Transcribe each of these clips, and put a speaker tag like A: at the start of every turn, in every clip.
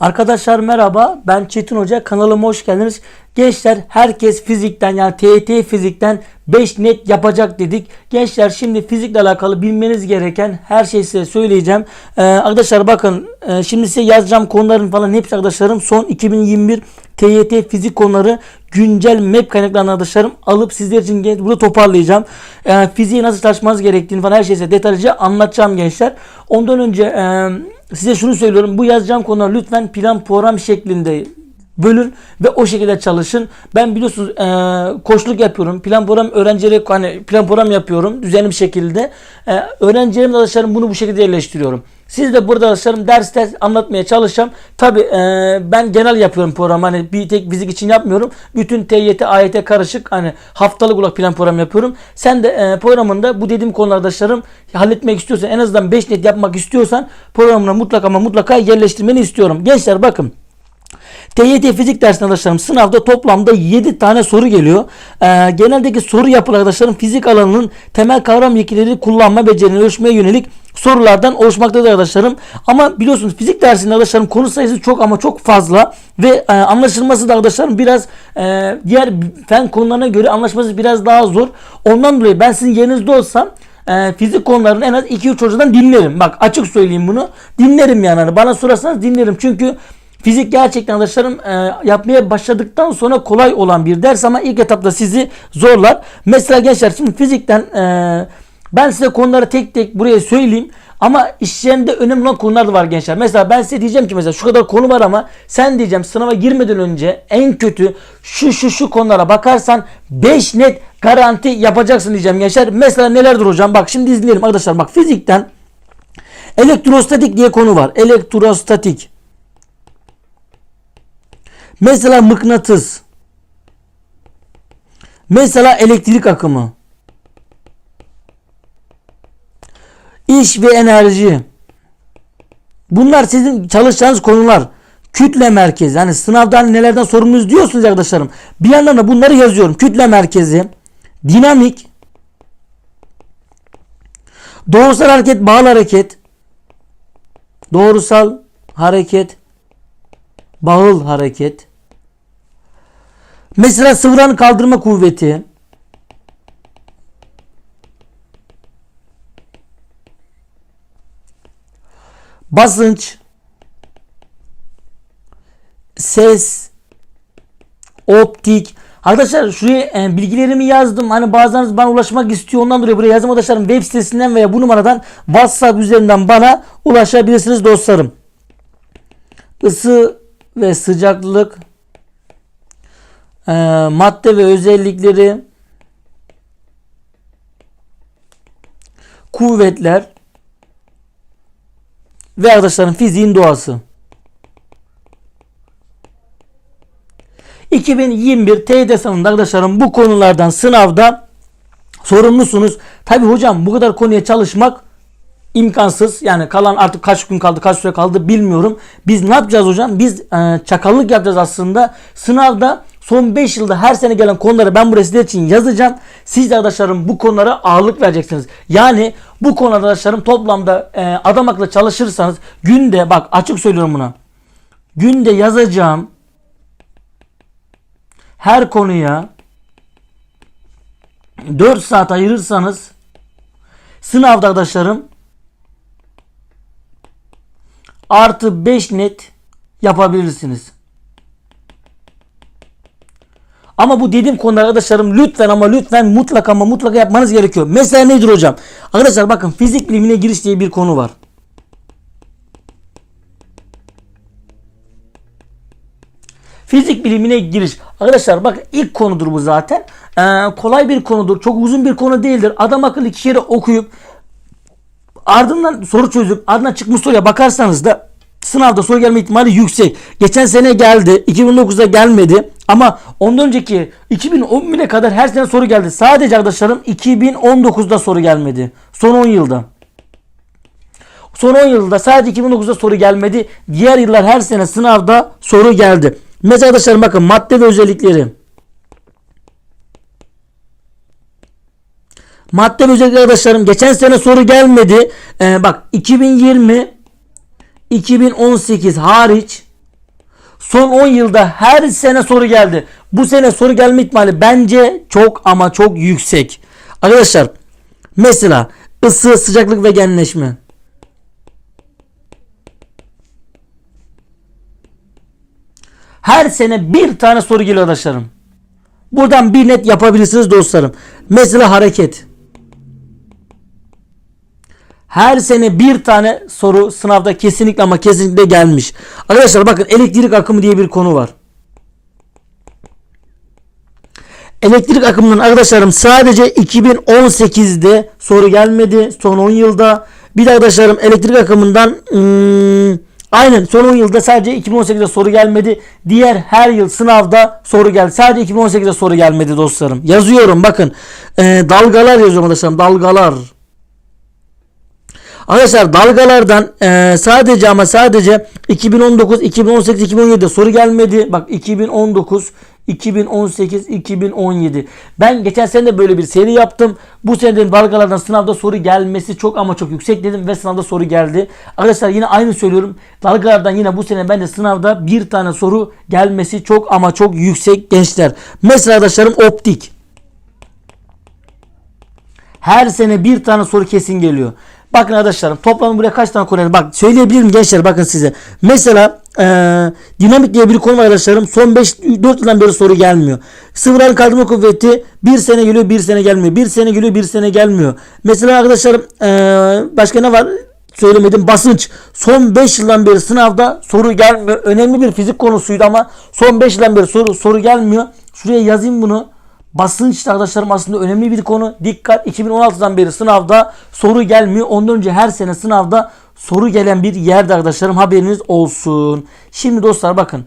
A: Arkadaşlar merhaba ben Çetin Hoca kanalıma hoş geldiniz. Gençler herkes fizikten yani TYT fizikten 5 net yapacak dedik. Gençler şimdi fizikle alakalı bilmeniz gereken her şeyi size söyleyeceğim. Ee, arkadaşlar bakın e, şimdi size yazacağım konuların falan hepsi arkadaşlarım son 2021 TYT fizik konuları güncel map kaynaklarını arkadaşlarım alıp sizler için burada toparlayacağım. Ee, fiziği nasıl çalışmanız gerektiğini falan her şeyi size detaylıca anlatacağım gençler. Ondan önce e, size şunu söylüyorum. Bu yazacağım konular lütfen plan program şeklinde bölün ve o şekilde çalışın. Ben biliyorsunuz e, koçluk yapıyorum. Plan program öğrencilere hani plan program yapıyorum düzenli bir şekilde. E, öğrencilerim arkadaşlarım bunu bu şekilde yerleştiriyorum. Siz de burada arkadaşlarım ders ders anlatmaya çalışacağım. Tabi ben genel yapıyorum program. Hani bir tek fizik için yapmıyorum. Bütün TYT, AYT karışık hani haftalık olarak plan program yapıyorum. Sen de e, programında bu dediğim konular arkadaşlarım halletmek istiyorsan en azından 5 net yapmak istiyorsan programına mutlaka ama mutlaka yerleştirmeni istiyorum. Gençler bakın. TYT fizik dersinde arkadaşlarım sınavda toplamda 7 tane soru geliyor. Ee, geneldeki soru yapılı arkadaşlarım fizik alanının temel kavram yekleri kullanma becerilerini ölçmeye yönelik sorulardan oluşmaktadır arkadaşlarım. Ama biliyorsunuz fizik dersinde arkadaşlarım konu sayısı çok ama çok fazla ve e, anlaşılması da arkadaşlarım biraz e, diğer fen konularına göre anlaşılması biraz daha zor. Ondan dolayı ben sizin yerinizde olsam e, fizik konularını en az 2-3 hocadan dinlerim. Bak açık söyleyeyim bunu. Dinlerim yani. Hani Bana sorarsanız dinlerim. Çünkü Fizik gerçekten arkadaşlarım e, yapmaya başladıktan sonra kolay olan bir ders ama ilk etapta sizi zorlar. Mesela gençler şimdi fizikten e, ben size konuları tek tek buraya söyleyeyim. Ama işlerinde önemli olan konular da var gençler. Mesela ben size diyeceğim ki mesela şu kadar konu var ama sen diyeceğim sınava girmeden önce en kötü şu şu şu konulara bakarsan 5 net garanti yapacaksın diyeceğim gençler. Mesela nelerdir hocam? Bak şimdi izleyelim arkadaşlar. Bak fizikten elektrostatik diye konu var. Elektrostatik. Mesela mıknatıs. Mesela elektrik akımı. İş ve enerji. Bunlar sizin çalışacağınız konular. Kütle merkezi. Yani sınavdan nelerden sorumluyuz diyorsunuz arkadaşlarım. Bir yandan da bunları yazıyorum. Kütle merkezi. Dinamik. Doğrusal hareket, bağlı hareket. Doğrusal hareket. Bağıl hareket. Mesela sıvıran kaldırma kuvveti. Basınç. Ses. Optik. Arkadaşlar şuraya e, bilgilerimi yazdım. Hani bazılarınız bana ulaşmak istiyor. Ondan dolayı buraya yazdım. Arkadaşlarım web sitesinden veya bu numaradan WhatsApp üzerinden bana ulaşabilirsiniz dostlarım. Isı ve sıcaklık e, madde ve özellikleri kuvvetler ve arkadaşların fiziğin doğası 2021 TYT sınavında arkadaşlarım bu konulardan sınavda sorumlusunuz. Tabi hocam bu kadar konuya çalışmak imkansız. Yani kalan artık kaç gün kaldı, kaç süre kaldı bilmiyorum. Biz ne yapacağız hocam? Biz e, çakallık yapacağız aslında. Sınavda son 5 yılda her sene gelen konuları ben buraya sizler için yazacağım. Siz arkadaşlarım bu konulara ağırlık vereceksiniz. Yani bu konu arkadaşlarım toplamda e, adam akıllı çalışırsanız günde bak açık söylüyorum buna. Günde yazacağım her konuya 4 saat ayırırsanız sınavda arkadaşlarım artı 5 net yapabilirsiniz. Ama bu dediğim konular arkadaşlarım lütfen ama lütfen mutlaka ama mutlaka yapmanız gerekiyor. Mesela nedir hocam? Arkadaşlar bakın fizik bilimine giriş diye bir konu var. Fizik bilimine giriş. Arkadaşlar bakın ilk konudur bu zaten. Ee, kolay bir konudur. Çok uzun bir konu değildir. Adam akıllı iki kere okuyup ardından soru çözüp ardından çıkmış soruya bakarsanız da sınavda soru gelme ihtimali yüksek. Geçen sene geldi. 2009'da gelmedi. Ama ondan önceki 2011'e kadar her sene soru geldi. Sadece arkadaşlarım 2019'da soru gelmedi. Son 10 yılda. Son 10 yılda sadece 2009'da soru gelmedi. Diğer yıllar her sene sınavda soru geldi. Mesela arkadaşlar bakın madde ve özellikleri. Madde ve özellikleri arkadaşlarım geçen sene soru gelmedi. Ee, bak 2020 2018 hariç Son 10 yılda her sene soru geldi. Bu sene soru gelme ihtimali bence çok ama çok yüksek. Arkadaşlar mesela ısı, sıcaklık ve genleşme. Her sene bir tane soru geliyor arkadaşlarım. Buradan bir net yapabilirsiniz dostlarım. Mesela hareket. Her sene bir tane soru sınavda kesinlikle ama kesinlikle gelmiş. Arkadaşlar bakın elektrik akımı diye bir konu var. Elektrik akımından arkadaşlarım sadece 2018'de soru gelmedi. Son 10 yılda. Bir de arkadaşlarım elektrik akımından hmm, aynen son 10 yılda sadece 2018'de soru gelmedi. Diğer her yıl sınavda soru geldi. Sadece 2018'de soru gelmedi dostlarım. Yazıyorum bakın. Ee, dalgalar yazıyorum arkadaşlarım. Dalgalar. Arkadaşlar dalgalardan e, sadece ama sadece 2019, 2018, 2017'de soru gelmedi. Bak 2019, 2018, 2017. Ben geçen sene de böyle bir seri yaptım. Bu sene dalgalardan sınavda soru gelmesi çok ama çok yüksek dedim ve sınavda soru geldi. Arkadaşlar yine aynı söylüyorum. Dalgalardan yine bu sene bence sınavda bir tane soru gelmesi çok ama çok yüksek gençler. Mesela arkadaşlarım optik. Her sene bir tane soru kesin geliyor. Bakın arkadaşlarım toplam buraya kaç tane konu geldi? Bak söyleyebilirim gençler bakın size. Mesela ee, dinamik diye bir konu var arkadaşlarım. Son 5-4 yıldan beri soru gelmiyor. Sıvı hal kaldırma kuvveti bir sene geliyor bir sene gelmiyor. Bir sene geliyor bir sene gelmiyor. Mesela arkadaşlarım ee, başka ne var? Söylemedim basınç. Son 5 yıldan beri sınavda soru gelmiyor. Önemli bir fizik konusuydu ama son 5 yıldan beri soru soru gelmiyor. Şuraya yazayım bunu. Basınç arkadaşlarım aslında önemli bir konu. Dikkat 2016'dan beri sınavda soru gelmiyor. Ondan önce her sene sınavda soru gelen bir yerde arkadaşlarım haberiniz olsun. Şimdi dostlar bakın.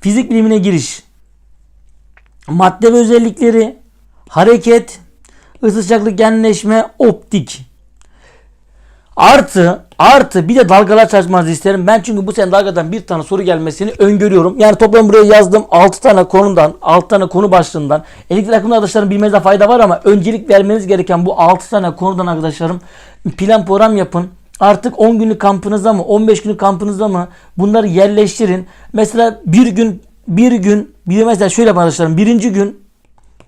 A: Fizik bilimine giriş. Madde ve özellikleri, hareket, ısı sıcaklık genleşme, optik. Artı artı bir de dalgalar çalışmanızı isterim. Ben çünkü bu sene dalgadan bir tane soru gelmesini öngörüyorum. Yani toplam buraya yazdım 6 tane konudan 6 tane konu başlığından. Elektrik akımlı arkadaşlarım bilmenizde fayda var ama öncelik vermeniz gereken bu 6 tane konudan arkadaşlarım plan program yapın. Artık 10 günlük kampınızda mı 15 günlük kampınızda mı bunları yerleştirin. Mesela bir gün bir gün bir mesela şöyle arkadaşlarım birinci gün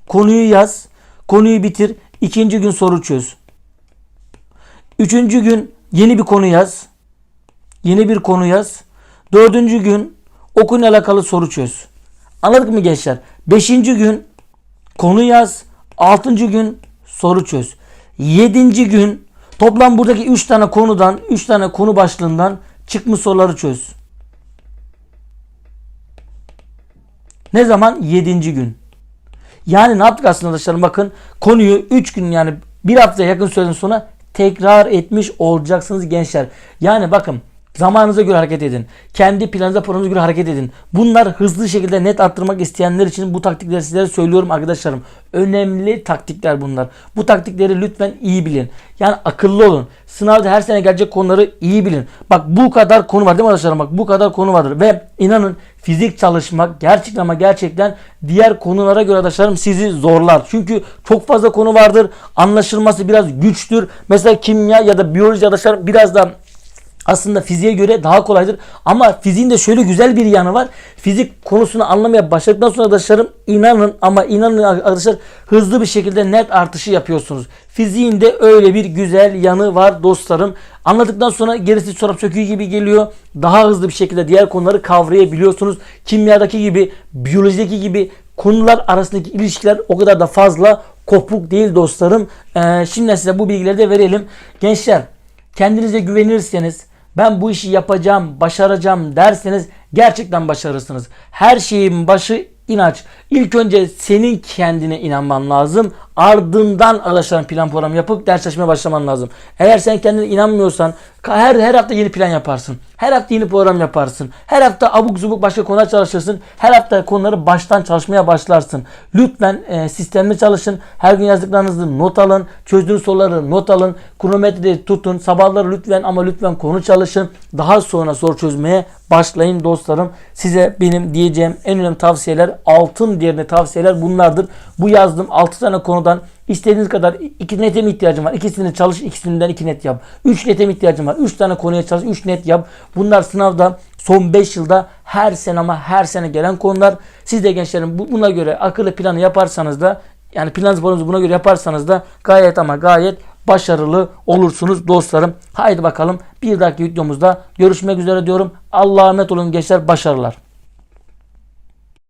A: konuyu yaz konuyu bitir ikinci gün soru çöz. Üçüncü gün yeni bir konu yaz. Yeni bir konu yaz. Dördüncü gün o konuyla alakalı soru çöz. Anladık mı gençler? Beşinci gün konu yaz. Altıncı gün soru çöz. Yedinci gün toplam buradaki üç tane konudan, üç tane konu başlığından çıkmış soruları çöz. Ne zaman? Yedinci gün. Yani ne yaptık aslında arkadaşlar? Bakın konuyu 3 gün yani bir hafta yakın süreden sonra tekrar etmiş olacaksınız gençler. Yani bakın zamanınıza göre hareket edin. Kendi planınıza programınıza göre hareket edin. Bunlar hızlı şekilde net arttırmak isteyenler için bu taktikleri sizlere söylüyorum arkadaşlarım. Önemli taktikler bunlar. Bu taktikleri lütfen iyi bilin. Yani akıllı olun. Sınavda her sene gelecek konuları iyi bilin. Bak bu kadar konu var değil mi arkadaşlarım? Bak bu kadar konu vardır. Ve inanın fizik çalışmak gerçekten ama gerçekten diğer konulara göre arkadaşlarım sizi zorlar. Çünkü çok fazla konu vardır. Anlaşılması biraz güçtür. Mesela kimya ya da biyoloji arkadaşlarım biraz da aslında fiziğe göre daha kolaydır. Ama fiziğin de şöyle güzel bir yanı var. Fizik konusunu anlamaya başladıktan sonra arkadaşlarım inanın ama inanın arkadaşlar hızlı bir şekilde net artışı yapıyorsunuz. Fiziğin de öyle bir güzel yanı var dostlarım. Anladıktan sonra gerisi çorap söküğü gibi geliyor. Daha hızlı bir şekilde diğer konuları kavrayabiliyorsunuz. Kimyadaki gibi, biyolojideki gibi konular arasındaki ilişkiler o kadar da fazla kopuk değil dostlarım. Ee, şimdi size bu bilgileri de verelim. Gençler kendinize güvenirseniz ben bu işi yapacağım, başaracağım derseniz gerçekten başarırsınız. Her şeyin başı inanç. İlk önce senin kendine inanman lazım. Ardından arkadaşlar plan program yapıp ders çalışmaya başlaman lazım. Eğer sen kendine inanmıyorsan her her hafta yeni plan yaparsın. Her hafta yeni program yaparsın. Her hafta abuk zubuk başka konular çalışırsın. Her hafta konuları baştan çalışmaya başlarsın. Lütfen e, sistemli çalışın. Her gün yazdıklarınızı not alın. Çözdüğünüz soruları not alın. Kronometreyi tutun. Sabahları lütfen ama lütfen konu çalışın. Daha sonra soru çözmeye başlayın dostlarım. Size benim diyeceğim en önemli tavsiyeler altın değerinde tavsiyeler bunlardır. Bu yazdığım 6 tane konudan istediğiniz kadar iki nete mi ihtiyacım var? İkisini çalış, ikisinden iki net yap. Üç nete mi ihtiyacım var? Üç tane konuya çalış, üç net yap. Bunlar sınavda son 5 yılda her sene ama her sene gelen konular. Siz de gençlerim bu- buna göre akıllı planı yaparsanız da yani planınızı programınızı buna göre yaparsanız da gayet ama gayet başarılı olursunuz dostlarım. Haydi bakalım bir dahaki videomuzda görüşmek üzere diyorum. Allah'a emanet olun gençler başarılar.